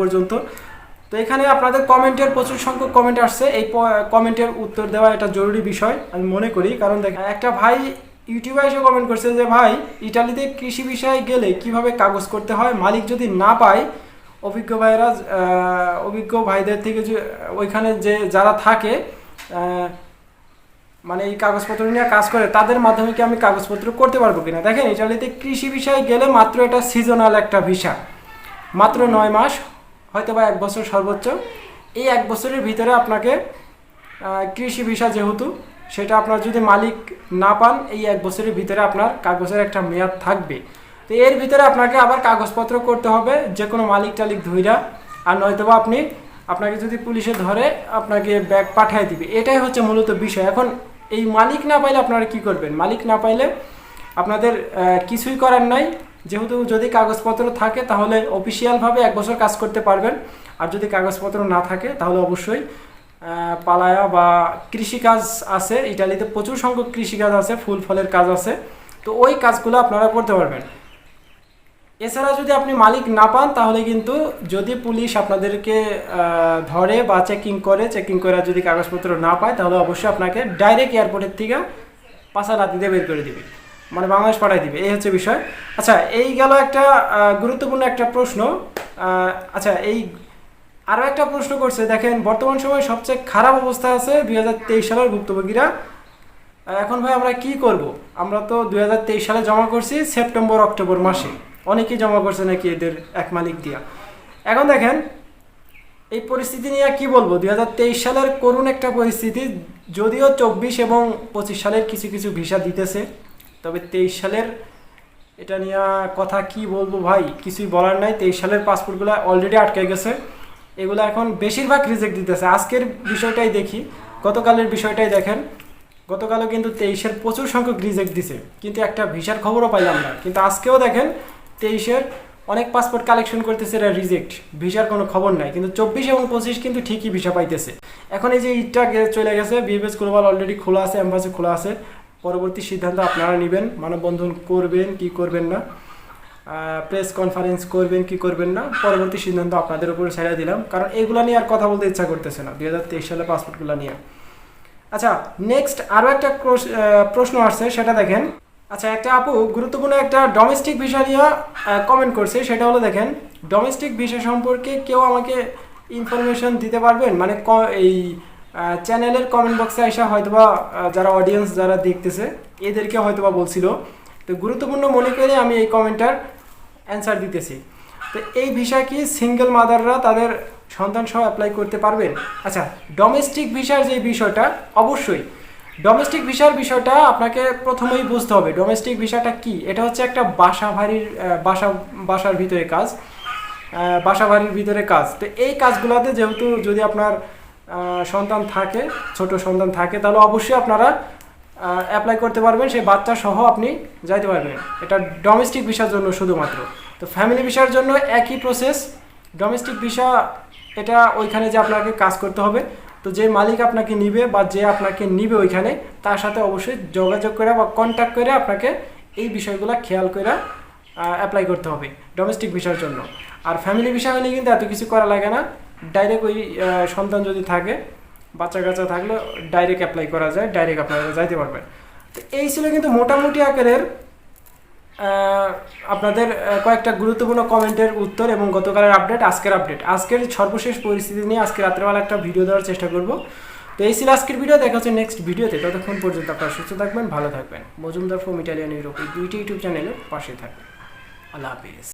পর্যন্ত। তো এখানে আপনাদের কমেন্টের প্রচুর সংখ্যক কমেন্ট আসছে। এই কমেন্টের উত্তর দেওয়া এটা জরুরি বিষয়, আমি মনে করি। কারণ দেখেন একটা ভাই ইউটিউবে এসে কমেন্ট করছে যে, ভাই, ইটালিতে কৃষি বিষয়ে গেলে কীভাবে কাগজ করতে হয়? মালিক যদি না পায়, অভিজ্ঞ ভাইরা অভিজ্ঞ ভাইদের থেকে যে, ওইখানে যে যারা থাকে মানে এই কাগজপত্র নিয়ে কাজ করে, তাদের মাধ্যমে কি আমি কাগজপত্র করতে পারব কিনা? দেখেন, ইটালিতে কৃষি বিষয়ে গেলে মাত্র এটা সিজনাল একটা ভিসা। মাত্র নয় মাস হয়তো বা এক বছর সর্বোচ্চ। এই এক বছরের ভিতরে আপনাকে কৃষি ভিসা যেহেতু, সেটা আপনার যদি মালিক না পান, এই এক বছরের ভিতরে আপনার কাগজের একটা মেয়াদ থাকবে। তো এর ভিতরে আপনাকে আবার কাগজপত্র করতে হবে যে কোনো মালিক টালিক ধইরা। আর নয়তোবা আপনি, আপনাকে যদি পুলিশে ধরে, আপনাকে ব্যাগ পাঠিয়ে দিবে। এটাই হচ্ছে মূলত বিষয়। এখন এই মালিক না পাইলে আপনারা কি করবেন? মালিক না পাইলে আপনাদের কিছুই করার নাই। যেহেতু যদি কাগজপত্র থাকে, তাহলে অফিসিয়ালভাবে এক বছর কাজ করতে পারবেন। আর যদি কাগজপত্র না থাকে, তাহলে অবশ্যই পালায়া বা কৃষিকাজ আছে। ইটালিতে প্রচুর সংখ্যক কৃষিকাজ আছে, ফুল ফলের কাজ আছে। তো ওই কাজগুলো আপনারা করতে পারবেন। এছাড়া যদি আপনি মালিক না পান, তাহলে কিন্তু যদি পুলিশ আপনাদেরকে ধরে বা চেকিং করে চেকিং করে যদি কাগজপত্র না পায়, তাহলে অবশ্যই আপনাকে ডাইরেক্ট এয়ারপোর্টের থেকে পাশা রাতিতে বের করে দিবে। মানে বাংলাদেশ পাঠাই দিবে, এই হচ্ছে বিষয়। আচ্ছা এই গেল একটা গুরুত্বপূর্ণ একটা প্রশ্ন। আচ্ছা এই আরও একটা প্রশ্ন করছে, দেখেন, বর্তমান সময়ে সবচেয়ে খারাপ অবস্থা আছে দুই হাজার তেইশ সালের ভুক্তভোগীরা। এখন ভাই আমরা কি করব? আমরা তো দুই হাজার তেইশ সালে জমা করছি সেপ্টেম্বর, অক্টোবর মাসে। অনেকেই জমা করছে নাকি এদের এক মালিক দিয়া। এখন দেখেন, এই পরিস্থিতি নিয়ে কি বলব? দুই হাজার তেইশ সালের করুণ একটা পরিস্থিতি, যদিও চব্বিশ এবং পঁচিশ সালের কিছু কিছু ভিসা দিতেছে। তবে তেইশ সালের, এটা নিয়ে কথা কি বলব ভাই? কিছুই বলার নাই। তেইশ সালের পাসপোর্টগুলো অলরেডি আটকে গেছে। এগুলো এখন বেশিরভাগ রিজেক্ট দিতেছে। আজকের বিষয়টাই দেখি। গতকালের বিষয়টাই দেখেন। গতকালও কিন্তু তেইশের প্রচুর সংখ্যক রিজেক্ট দিছে। কিন্তু একটা ভিসার খবরও পাইলাম না। কিন্তু আজকেও দেখেন, তেইশের অনেক পাসপোর্ট কালেকশন করতেছে এরা রিজেক্ট ভিসার কোনো খবর নাই। কিন্তু চব্বিশ এবং পঁচিশ কিন্তু ঠিকই ভিসা পাইতেছে। এখন এই যে ইটটা চলে গেছে বিএফএস গ্লোবাল অলরেডি খোলা আছে এম্বাসি খোলা আছে। পরবর্তী সিদ্ধান্ত আপনারা নেবেন, মানববন্ধন করবেন, কি করবেন না প্রেস কনফারেন্স করবেন, কি করবেন না, পরবর্তী সিদ্ধান্ত আপনাদের উপরে ছেড়ে দিলাম। কারণ এগুলো নিয়ে আর কথা বলতে ইচ্ছা করতেছে না, দুই হাজার তেইশ সালে পাসপোর্টগুলো নিয়ে। আচ্ছা নেক্সট আরও একটা প্রশ্ন আসছে, সেটা দেখেন। আচ্ছা একটা আপু গুরুত্বপূর্ণ একটা ডোমেস্টিক ভিসা নিয়ে কমেন্ট করছে, সেটা হলো দেখেন ডোমেস্টিক ভিসা সম্পর্কে কেউ আমাকে ইনফরমেশন দিতে পারবেন? মানে এই চ্যানেলের কমেন্ট বক্সে আসা হয়তোবা যারা অডিয়েন্স যারা দেখতেছে এদেরকে হয়তোবা বলছিল। তো গুরুত্বপূর্ণ মনে করে আমি এই কমেন্টটার অ্যান্সার দিতেছি। তো এই ভিসা কি সিঙ্গেল মাদাররা তাদের সন্তান সহ অ্যাপ্লাই করতে পারবেন? আচ্ছা ডোমেস্টিক ভিসার যে বিষয়টা অবশ্যই। ডোমেস্টিক ভিসার বিষয়টা আপনাকে প্রথমেই বুঝতে হবে ডোমেস্টিক ভিসাটা কি? এটা হচ্ছে একটা বাসা আহ, বাসা বাসার ভিতরে কাজ। বাসা বাড়ির ভিতরে কাজ। তো এই কাজগুলোতে যেহেতু যদি আপনার সন্তান থাকে, ছোট সন্তান থাকে, তাহলে অবশ্যই আপনারা অ্যাপ্লাই করতে পারবেন, সেই বাচ্চা সহ আপনি যাইতে পারবেন। এটা ডোমেস্টিক ভিসার জন্য শুধুমাত্র। তো ফ্যামিলি ভিসার জন্য একই প্রসেস ডোমেস্টিক ভিসা এটা ওইখানে যে আপনাকে কাজ করতে হবে। তো যে মালিক আপনাকে নিবে বা যে আপনাকে নিবে ওইখানে, তার সাথে অবশ্যই যোগাযোগ করে বা কন্ট্যাক্ট করে আপনাকে এই বিষয়গুলো খেয়াল করে অ্যাপ্লাই করতে হবে ডোমেস্টিক ভিসার জন্য। আর ফ্যামিলি ভিসা হলে কিন্তু এত কিছু করা লাগে না। ডাইরেক্ট ওই সন্তান যদি থাকে বাচ্চা কাচ্চা থাকলে ডাইরেক্ট অ্যাপ্লাই করা যায় ডাইরেক্ট আপনারা যাইতে পারবেন তো এই ছিল কিন্তু মোটামুটি আকারের আপনাদের কয়েকটা গুরুত্বপূর্ণ কমেন্টের উত্তর এবং গতকালের আপডেট আজকের আপডেট আজকের সর্বশেষ পরিস্থিতি নিয়ে আজকে রাত্রেবেলা একটা ভিডিও দেওয়ার চেষ্টা করব। তো এই ছিল আজকের ভিডিও দেখা হচ্ছে নেক্সট ভিডিওতে ততক্ষণ পর্যন্ত আপনারা সুস্থ থাকবেন, ভালো থাকবেন। মজুমদার ফোম ইটালিয়ান ইউরোপ এই দুইটি ইউটিউব চ্যানেলের পাশে থাকবেন। আল্লাহ হাফিজ।